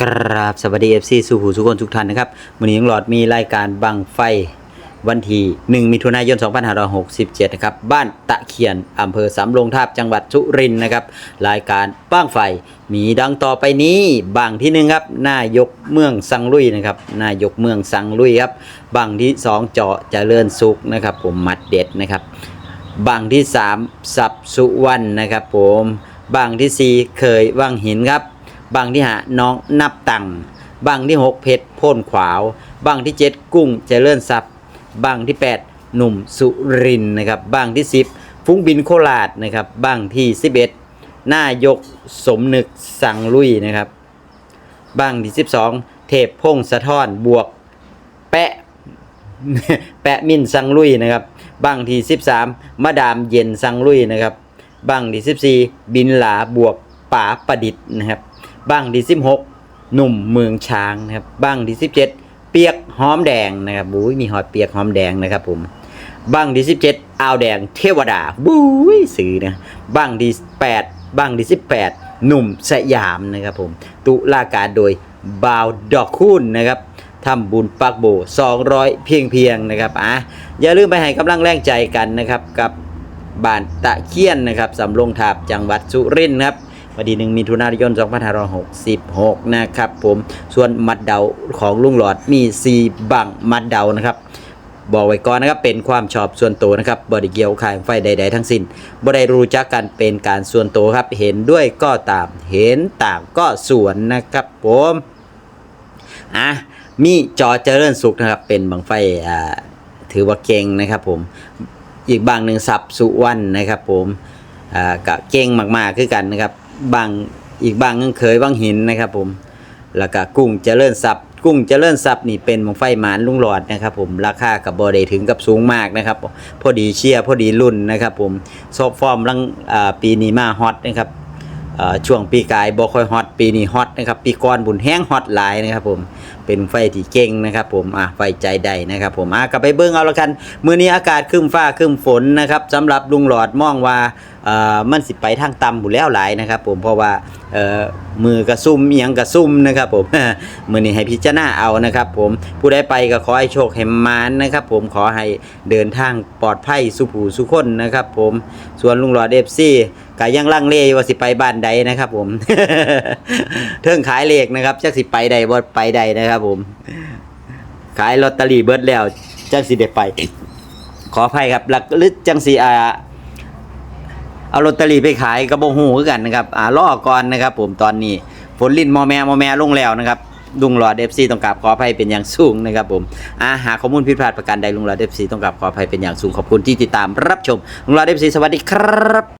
กราบสวัสดีเอฟซีสู่หูสุกคนทุกท่านนะครับวันนี้ยังหลอดมีรายการบังไฟวันที่1มิถุนายน 2567 นะครับ บ้านตะเคียนอำเภอสำโรงทาบจังหวัดสุรินทร์นะครับ รายการบ้างไฟ มีดังต่อไปนี้บางที่หนึ่งครับนายกเมืองสังลุยนะครับนายกเมืองสังลุยครับบางที่สองเจาะเจริญสุขนะครับ ผมมัดเด็ดนะครับบางที่ 3 สับสุวรรณนะครับ ผมบางที่ 4 เคยวังหินครับ บางที่หาน้องนับตังบางที่6เพชรพ่นขวาว บางที่7กุ้งเจริญทรัพย์ บางที่8หนุ่มสุรินนะครับบางที่10ฟุ้งบินโคราชนะครับบางที่11นายกสมนึกสังลุยนะครับบางที่12เทพพงศธรบวกแปะแปะมินสังลุยนะครับบังที่13มาดามเย็นสังลุยนะครับบังที่14บินหลาบวกป๋าประดิษฐ์นะครับ บังที่16หกหนุ่มเมืองช้างนะครับบังที่17เจ็ดเปียกหอมแดงนะครับบุ้ยมีหอดเปียกหอมแดงนะครับผมบังที่17อ่าวแดงเทวดาบุ้ยสื่อนะบังที่8บังที่18หนุ่มสยามนะครับผมตุลาการโดยบาวดอกคูนนะครับทำบุญปักโบ 200 เพียงเพียงนะครับอะอย่าลืมไปให้กำลังแรงใจกันนะครับกับบ้านตะเคียนนะครับสำโรงทาบจังหวัดสุรินทร์ครับ วันที่หนึ่งมีทุนายน2566 นะครับผมส่วนมัดเดาของลุงหลอดมี4บังมัดเดานะครับบอกไว้ก่อนนะครับเป็นความชอบส่วนตัวนะครับบริเกียวขายไฟใด ๆ ทั้งสิ้นบ่ได้รู้จักกันเป็นการส่วนตัวครับเห็นด้วยก็ตามเห็นต่างก็ส่วนนะครับผมอะมีจอเจริญสุขนะครับเป็นบังไฟอ่าถือว่าเก่งนะครับผมอีกบางหนึ่งสับสุวรรณนะครับผมอ่าก็เก่งมากๆคือกันนะครับ บางอีกบางนึงเคยบางหินนะครับ ผม แล้วก็กุ้งเจริญทรัพย์ กุ้งเจริญทรัพย์นี่เป็นบังไฟหมานลุงหลอดนะครับ ผมราคากับบอได้ถึงกับสูงมากนะครับ พอดีเชียร์พอดีรุ่นนะครับ ผมซอฟฟอร์มลังปีนี้มาฮอตนะครับช่วงปีกายบ่ค่อยฮอตปีนี้ฮอตนะครับปีก่อนบุญแห้งฮอตหลายนะครับผมเป็นไฟที่เก่งนะครับผมอะไฟใจใดนะครับผมอะกลับไปเบิ่งเอาละกัน มื้อนี้อากาศครึ้มฟ้าครึ้มฝนนะครับสำหรับลุงหลอดมองว่า มันสิไปทางต่ำบุแล้วหลายนะครับ ผมเพราะว่ามือกระซุ่มเอียงกระซุ่มนะครับผมมือนี้ให้พิจารณาเอานะครับ ผมผู้ใดไปก็ขอให้โชคให้มานนะครับ ผมขอให้เดินทางปลอดภัยสุขหูสุขคนนะครับ ผมส่วนลุงหลอด FC ก็ยังลังเลว่าสิไปบ้านใดนะครับ ผมเทิงขายเลขนะครับจักสิไปใดบ่ไปใดนะครับ ผม ขายลอตเตอรี่เบิดแล้วจักสิได้ไป ขออภัยครับหลักหรือจังสิอ่า เอาลอตเตอรี่ไปขายกระบงหูคือกันนะครับอ่าล่อก่อนนะครับ ผมตอนนี้ฝนลิ้นมอแมมอแมลงแล้วนะครับลุงหลอดเอฟซีต้องกราบขออภัยเป็นอย่างสูงนะครับผมอาหาข้อมูลผิดพลาดประการใดลุงหลอดเอฟซีต้องกราบขออภัยเป็นอย่างสูงขอบคุณที่ติดตามรับชมลุงหลอดเอฟซีสวัสดีครับ